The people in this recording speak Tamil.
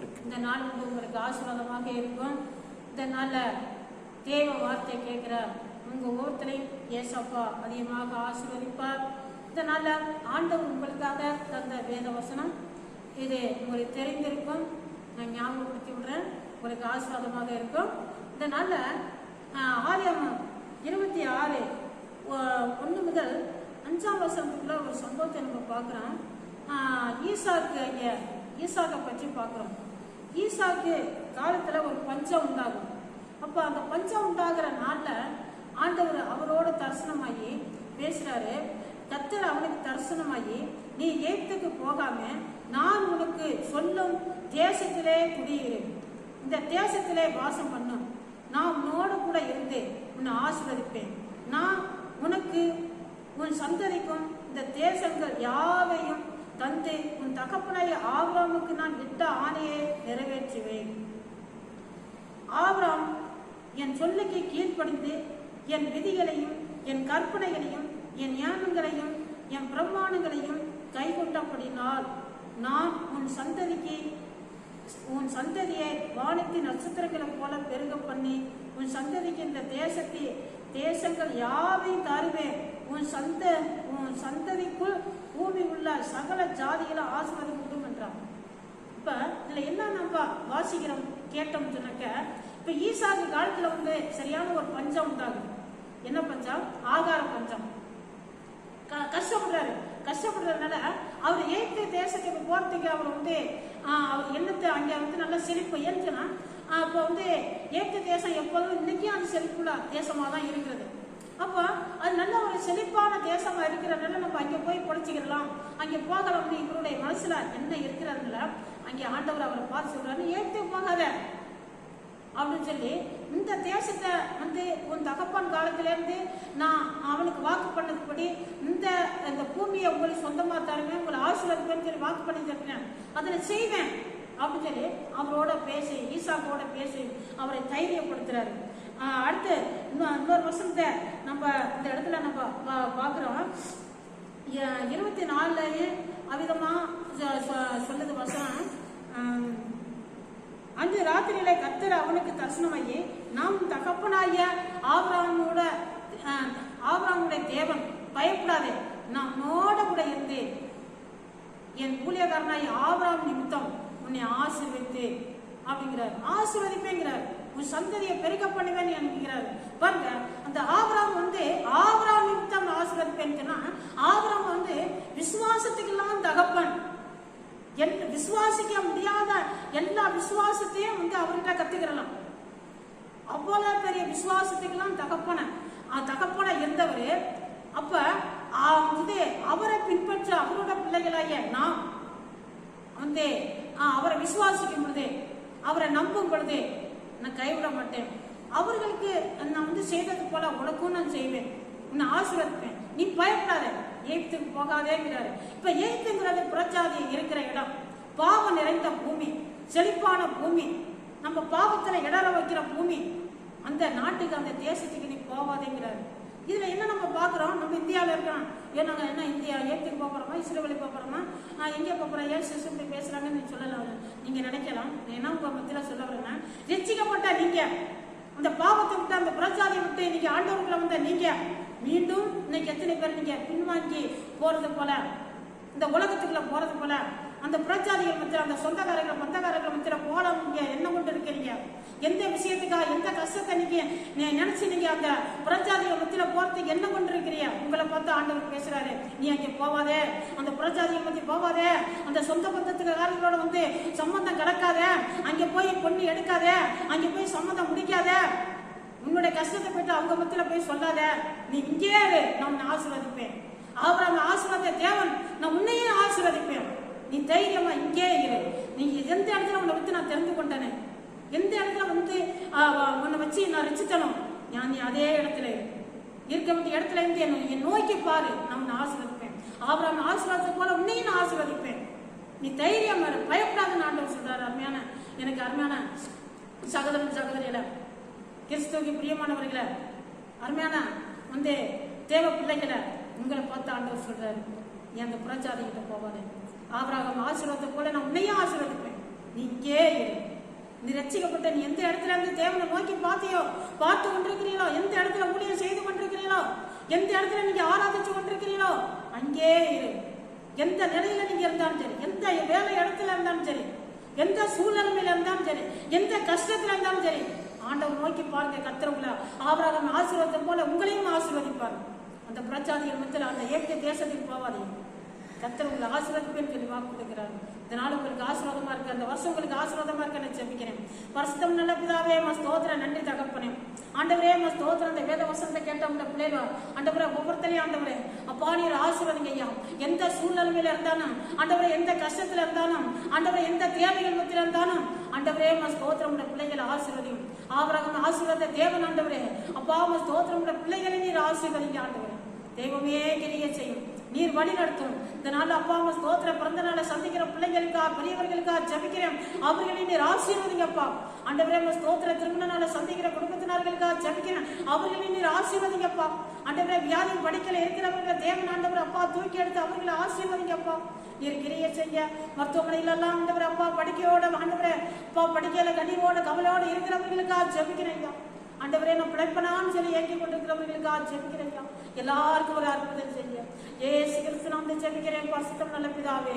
இருக்கு. இந்த நாள் வந்து உங்களுக்கு ஆசீர்வாதமாக இருக்கும். இந்த நாளில் தேவ வார்த்தை கேட்குற உங்கள் ஒவ்வொருத்தரையும் ஏசப்பா அதிகமாக ஆசீர்வதிப்பார். இந்த நாளில் ஆண்டவர் உங்களுக்காக தந்த வேத வசனம். இது உங்களுக்கு தெரிந்திருக்கும். நான் ஞாபகப்படுத்தி விடுறேன். உங்களுக்கு ஆசீர்வாதமாக இருக்கும். இந்த நாளில் ஆரியம் இருபத்தி ஆறு ஒன்று முதல் அஞ்சாம் வசனத்துக்குள்ள ஒரு சம்பவத்தை நம்ம பார்க்குறோம். ஈசாக்கு ஐயா ஈசாக்கை பற்றி பார்க்குறோம். ஈசாக்கு காலத்தில் ஒரு பஞ்சம் உண்டாகும். அப்போ அந்த பஞ்சம் உண்டாகிற நாளில் ஆண்டவர் அவரோட தரிசனமாகி பேசுகிறாரு கத்தர் அவனுக்கு தரிசனமாகி நீ எய்த்துக்கு போகாம நான் உனக்கு சொல்லும் தேசத்திலே குடியிரு. இந்த தேசத்திலே வாசம் பண்ணும் நான் உன்னோடு கூட இருந்து உன்னை ஆசீர்வதிப்பேன். நான் உனக்கு உன் சந்ததிக்கும் இந்த தேசங்கள் யாவையும் தந்து உன் தகப்பனாய ஆபிராமுக்கு நான் இட்ட ஆணையை நிறைவேற்றுவேன். ஆபிராம் என் சொல்லுக்கு கீழ்ப்படிந்து என் விதிகளையும் என் கற்பனைகளையும் என் ஞானங்களையும் என் பிரமாணங்களையும் கைகொண்டபடினால் நான் உன் சந்ததிக்கு உன் சந்ததியை வானத்தின் நட்சத்திரங்களைப் போல பெருக பண்ணி உன் சந்ததிக்கு இந்த தேசத்தை தேசங்கள் யாவையும் தருவேன். உன் சந்த உன் சந்ததிக்குள் சகல ஜாதிகளை ஆசீர்வாதம் என்றான் இப்ப இதுல என்ன நம்ம வாசிக்கிறோம் கேட்டோம் சொன்னாக்க இப்ப ஈசாக்கு காலத்துல வந்து சரியான ஒரு பஞ்சம் உண்டாகுது. என்ன பஞ்சம்? ஆகார பஞ்சம். க- கஷ்டப்படுறாரு. கஷ்டப்படுறதுனால அவர் எய்த்து தேசத்துக்கு போறதுக்கு அவர் வந்து அவர் எண்ணத்தை அங்க வந்து நல்லா செழிப்பு ஏற்றுனா அப்போ வந்து ஏத்து தேசம் எப்போதும் இன்னைக்கும் அது செழிப்புள்ள தேசமா தான் இருக்கிறது. அப்போ அது நல்ல ஒரு செழிப்பான தேசமா இருக்கிறதுனால நம்ம அங்கே போய் பொழைச்சிக்கிறலாம் அங்கே போகலாம்னு இவருடைய மனசுல என்ன இருக்கிறதுல? அங்கே ஆண்டவர் அவரை பார்த்து சொல்றாரு ஏத்து போகாத? அப்படின்னு சொல்லி இந்த தேசத்தை வந்து உன் தகப்பன் காலத்திலேருந்து நான் அவனுக்கு வாக்கு பண்ணதுபடி இந்த இந்த பூமியை உங்களுக்கு சொந்தமா தருவேன் உங்களை ஆசீர்வாதப்பேன்னு சொல்லி வாக்கு பண்ணி தருவேன். அதில் செய்வேன். அப்படின்னு சொல்லி அவரோட பேசி ஈசாக்கோட பேசி அவரை தைரியப்படுத்துறாரு. அடுத்து இன்னும் இன்னொரு வருஷத்தை நம்ம இந்த இடத்துல நம்ம பா- இருபத்தி நாலுலயே அவிதமா சொ- சொல்லுது வசனம். அன்று ராத்திரியில கத்தர் அவனுக்கு தரிசனமாகி நாம் தகப்பனாகிய ஆபிரகாமோட அஹ், தேவன் பயப்படாதே. நம்மோட கூட இருந்து என் ஊழியக்காரனாய் ஆபிரகாம் நிமித்தம் உன்னை ஆசீர்வதித்து அப்படிங்கிறார். ஆசிர்வதிப்பேங்கிறார். உன் சந்ததியை பெருக்க பண்ணுவேன் என்கிறார் பாருங்க அந்த ஆபராம் வந்து ஆபராம் நிமித்தம் நான் ஆபராம் வந்து விசுவாசத்துக்கெல்லாம் தகப்பன். என் விசுவாசிக்க முடியாத எல்லா விசுவாசத்தையும் வந்து அவர்கிட்ட கத்துக்கிறலாம். அவ்வளவு பெரிய விசுவாசத்துக்கெல்லாம் தகப்பன. தகப்பன இருந்தவர் அப்ப வந்து அவரை பின்பற்ற அவரோட பிள்ளைகளாய நாம் வந்து ஆ, அவரை விசுவாசிக்கும் பொழுது அவரை நம்பும் பொழுது நான் கைவிட மாட்டேன். அவர்களுக்கு நான் வந்து செய்தது போல உனக்கும் நான் செய்வேன். உன்னை ஆசீர்வதிப்பேன். நீ பயப்படாத. எய்த்துக்கு போகாதேங்கிறாரு. இப்ப எய்த்துங்கிறது புறச்சாதி இருக்கிற இடம். பாவம் நிறைந்த பூமி. செழிப்பான பூமி. நம்ம பாவத்துல இடர வைக்கிற பூமி. அந்த நாட்டுக்கு அந்த தேசத்துக்கு நீ போகாதேங்கிறாரு. இதுல என்ன நம்ம பாக்குறோம் நம்ம இந்தியாவில் இருக்கிறோம். ஏன் நாங்க என்ன இந்தியா? ஏத்துக்கு போக போறோமா? இஸ்ரேலுக்கு போக போறோமா? ஆஹ் எங்க போக போறோம் ஏன் சிசு பேசுறாங்கன்னு சொல்லலாம் நீங்க நினைக்கலாம். ஏன்னா என்ன உங்க மத்தியில சொல்ல வரேன்னா ரட்சிக்கப்பட்ட நீங்க. அந்த பாவத்தை விட்டு அந்த பிரச்சாரியை விட்டு இன்னைக்கு ஆண்டவர்களை வந்த நீங்க. மீண்டும் இன்னைக்கு எத்தனை பேர் நீங்க பின்வாங்கி போறது போல இந்த உலகத்துக்குள்ள போறது போல அந்த புரட்சாதிகள் மத்தியில் அந்த சொந்தக்காரர்கள் மந்தக்காரர்கள் மத்தியில் போல நீங்க என்ன கொண்டு இருக்கிறீங்க? எந்த விஷயத்துக்காக எந்த கஷ்டத்தை நீங்க நீ- நினைச்சு நீங்க அந்த புரட்சாதிகள் மத்தியில் போறதுக்கு என்ன கொண்டு இருக்கிறீங்க? உங்களை பார்த்து ஆண்டவர் பேசுறாரு. நீ அங்கே போவாதே அந்த புரட்சாதிகள் மத்தி போவாதே அந்த சொந்த பந்தத்துக்காரர்களோட வந்து சம்பந்தம் கிடக்காத அங்கே போய் பொண்ணு எடுக்காத. அங்கே போய் சம்மந்தம் முடிக்காத. உன்னுடைய கஷ்டத்தை போயிட்டு அவங்க மத்தியில் போய் சொல்லாத. நீ இங்கே நான் உன்னை ஆசீர்வதிப்பேன். அவர் அந்த ஆசீர்வாத தேவன் நான் உன்னையும் ஆசீர்வதிப்பேன். நீ தைரியமா இங்கே இரு. நீ எந்த இடத்துல உன்னை வச்சு நான் தெரிந்து கொண்டேனே? எந்த இடத்துல வந்து உன்னை வச்சு நான் ரசித்தனும் நான் நீ அதே இடத்துல இருக்க வேண்டிய இடத்துல இருந்து என்னை என் நோக்கி பாரு. நான் உன்னை ஆசீர்வதிப்பேன். அவர் ஆசீர்வாதத்தை போல உன்னையும் நான் ஆசீர்வதிப்பேன். நீ தைரியம் பயப்படாத பயப்படாதுன்னு ஆண்டவர் சொல்றாரு. அருமையான எனக்கு அருமையான சகோதரன் சகோதரியில கிறிஸ்துவுக்கு பிரியமானவர்களை அருமையான வந்து தேவ பிள்ளைகளை உங்களை பார்த்து ஆண்டவர் சொல்றாரு. நீ அந்த புறச்சாதி கிட்ட போவாது ஆபராகம் ஆசீர்வாதத்தை போல நான் உன்னையும் ஆசீர்வதிப்பேன். நீ இங்கே நீ ரட்சிக்கப்பட்ட நீ எந்த இடத்துல இருந்து தேவனை நோக்கி பார்த்தியோ பார்த்து கொண்டிருக்கிறீங்களோ எந்த இடத்துல ஊழியம் செய்து கொண்டிருக்கிறீங்களோ எந்த இடத்துல நீங்க ஆராதிச்சு கொண்டிருக்கிறீங்களோ அங்கே இரு. எந்த நிலையில நீங்க இருந்தாலும் சரி எந்த வேலை இடத்துல இருந்தாலும் சரி எந்த சூழ்நிலைமையில இருந்தாலும் சரி எந்த கஷ்டத்துல இருந்தாலும் சரி ஆண்டவர் நோக்கி பாருங்க கத்துறவங்கள ஆபராகம் ஆசீர்வாதம் போல உங்களையும் ஆசீர்வதிப்பார். அந்த பிரச்சாதிகள் மத்தியில் அந்த ஏற்க தேசத்துக்கு போவாதீங்க. கத்தர் உங்களை ஆசீர்வதிப்பேன் சொல்லி வாக்கு கொடுக்கிறார். இதனால் உங்களுக்கு ஆசீர்வாதமாக இருக்கு. அந்த வருஷம் உங்களுக்கு ஆசீர்வாதமாக இருக்க நான் ஜெபிக்கிறேன். வருஷத்தம் நல்ல பிதாவே மா ஸ்தோத்திரம். நன்றி தகப்பனே. ஆண்டவரே மா ஸ்தோத்திரம். அந்த வேத வசனத்தை கேட்ட உங்க பிள்ளைகள் ஆண்டவரே ஒவ்வொருத்தரையும் ஆண்டவரே அப்பா நீர் ஆசீர்வதிங்க ஐயா. எந்த சூழ்நிலைமையில இருந்தாலும் ஆண்டவரே எந்த கஷ்டத்துல இருந்தாலும் ஆண்டவரே எந்த தேவைகள் மத்தியில் இருந்தாலும் ஆண்டவரே மா ஸ்தோத்திரம். உங்க பிள்ளைகளை ஆசீர்வதியும். ஆபரகம் ஆசீர்வாத தேவன் ஆண்டவரே. அப்பா அம்மா ஸ்தோத்திரம் உள்ள பிள்ளைகளை நீர் ஆசீர்வதிங்க ஆண்டவரே. தெய்வமே கிரிய செய்யும். நீர் வழி நடத்தும். இந்த நாள் அப்பா அம்மா ஸ்தோத்திர பிறந்த நாளை சந்திக்கிற பிள்ளைகளுக்கா பெரியவர்களுக்கா ஜபிக்கிறேன். அவர்களை நீர் ஆசீர்வதிங்கப்பா ஆண்டவரே அம்மா ஸ்தோத்திர திருமண நாளை சந்திக்கிற குடும்பத்தினர்களுக்கா ஜபிக்கிறேன். அவர்களை நீர் ஆசீர்வதிங்கப்பா அண்டவரே வியாதி படிக்கல இருக்கிறவர்களை தேவன் ஆண்டவர் அப்பா தூக்கி எடுத்து அவர்களை ஆசீர்வதிங்கப்பா நீர் கிரிய செய்ய. மருத்துவமனையிலெல்லாம் ஆண்டவர் அப்பா படிக்கையோட ஆண்டவரே இப்போ படிக்கையில கனிவோடு கவலையோடு இருக்கிறவங்களுக்காக ஜபிக்கிறேன் ஐயா ஆண்டவரே நான் பிழைப்பனான்னு சொல்லி ஏங்கி கொண்டிருக்கிறவர்களுக்காக ஜெபிக்கிறேன் ஐயா. எல்லாருக்கும் ஒரு அற்புதம் செய்ய. ஏசு கிறிஸ்து வந்து ஜெபிக்கிறேன் பரிசுத்தம் நல்ல பிதாவே.